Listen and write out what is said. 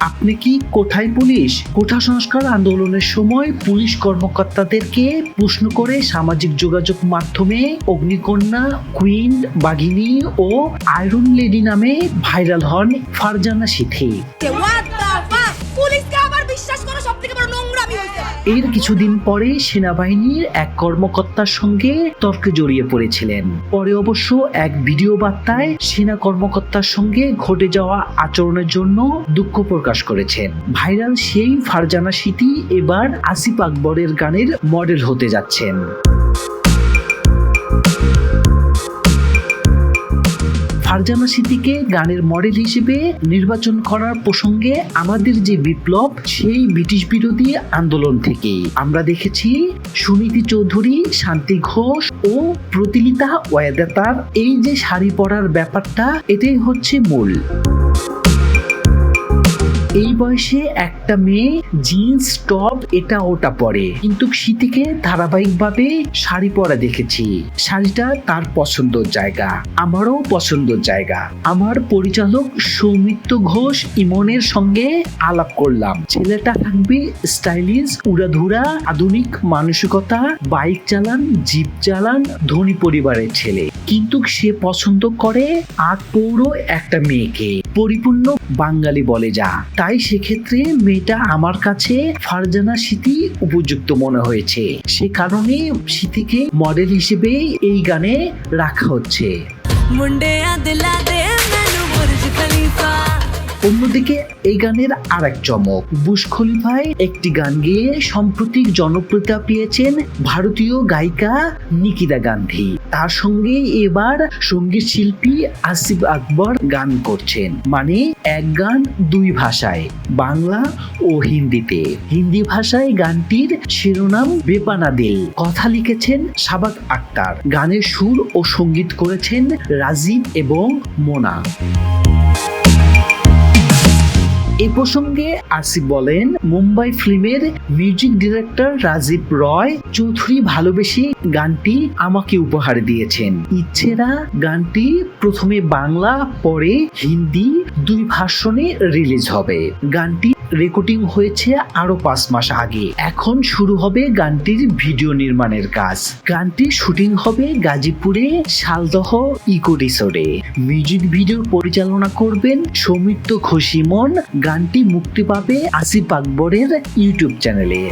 আপনি কি কোথায় পুলিশ? কোঠা সংস্কার আন্দোলনের সময় পুলিশ কর্মকর্তাদেরকে প্রশ্ন করে সামাজিক যোগাযোগ মাধ্যমে অগ্নিকন্যা কুইন বাঘিনী ও আয়রন লেডি নামে ভাইরাল হন ফারজানা সিথি এর কিছুদিন পরে সেনাবাহিনীর এক কর্মকর্তার সঙ্গে তর্কে জড়িয়ে পড়েছিলেন। পরে অবশ্য এক ভিডিও বার্তায় সেনা কর্মকর্তার সঙ্গে ঘটে যাওয়া আচরণের জন্য দুঃখ প্রকাশ করেছেন। ভাইরাল সেই ফারজানা স্মৃতি এবার আসিফ আকবরের গানের মডেল হতে যাচ্ছেন। ফারজানা সিদ্দিকে গানের মডেল হিসেবে নির্বাচন করার প্রসঙ্গে আমাদের যে বিপ্লব, সেই ব্রিটিশ বিরোধী আন্দোলন থেকে। আমরা দেখেছি সুনীতি চৌধুরী, শান্তি ঘোষ ও প্রতিলিতা ওয়াদাতার এই যে শাড়ি পরার ব্যাপারটা, এটাই হচ্ছে মূল। এই বয়সে একটা মেয়ে জিন্স টপ এটা ওটা পরে। কিন্তু শীতিকে ধারাবাহিকভাবে শাড়ি পরা দেখেছি। শাড়িটা তার পছন্দের জায়গা, আমারও পছন্দের জায়গা। আমার পরিচালক সৌমিত্র ঘোষ ইমনের সঙ্গে আলাপ করলাম। ছেলেটা থাকবে স্টাইলিশ, উড়াধুরা, আধুনিক, মানসিকতা, বাইক চালান, জিপ চালান, ধনী পরিবারের ছেলে। কিন্তু সে পছন্দ করে আট পৌর একটা মেয়েকে। পরিপূর্ণ বাঙালি বলে যা। তাই সেক্ষেত্রে মেয়েটা আমার কাছে ফারজানা স্মৃতি উপযুক্ত মনে হয়েছে। সে কারণে স্মৃতিকে মডেল হিসেবে এই গানে রাখা হচ্ছে। মুন্ডে আদলা দে খলিফা। অন্যদিকে, এই গানের আর এক চমক। বুশ খলিফায় একটি গান গেয়ে সাম্প্রতিক জনপ্রিয়তা পেয়েছেন ভারতীয় গায়িকা নিকিতা গান্ধী। তার সঙ্গে এবার সংগীত শিল্পী আসিফ আকবর গান করছেন। মানে এক গান দুই ভাষায়, বাংলা ও হিন্দিতে। হিন্দি ভাষায় গানটির শিরোনাম বেপানা দিল। কথা লিখেছেন সাবাক আক্তার। গানের সুর ও সংগীত করেছেন রাজীব এবং মোনা। এ প্রসঙ্গে আসিফ বলেন, মুম্বাই ফিল্মের মিউজিক ডিরেক্টর রাজীব রয় চৌধুরী ভালোবেসে গানটি আমাকে উপহার দিয়েছেন। ইচ্ছেরা গানটি প্রথমে বাংলা, পরে হিন্দি দুই ভাষণে রিলিজ হবে। গানটি রেকর্ডিং হয়েছে আরও পাঁচ মাস আগে। এখন শুরু হবে গানটির ভিডিও নির্মাণের কাজ। গানটির শুটিং হবে গাজীপুরে শালদহ ইকো রিসোর্টে। মিউজিক ভিডিও পরিচালনা করবেন সৌমিত্র ঘোষিমন গানটি মুক্তি পাবে আসিফ আকবরের ইউটিউব চ্যানেলে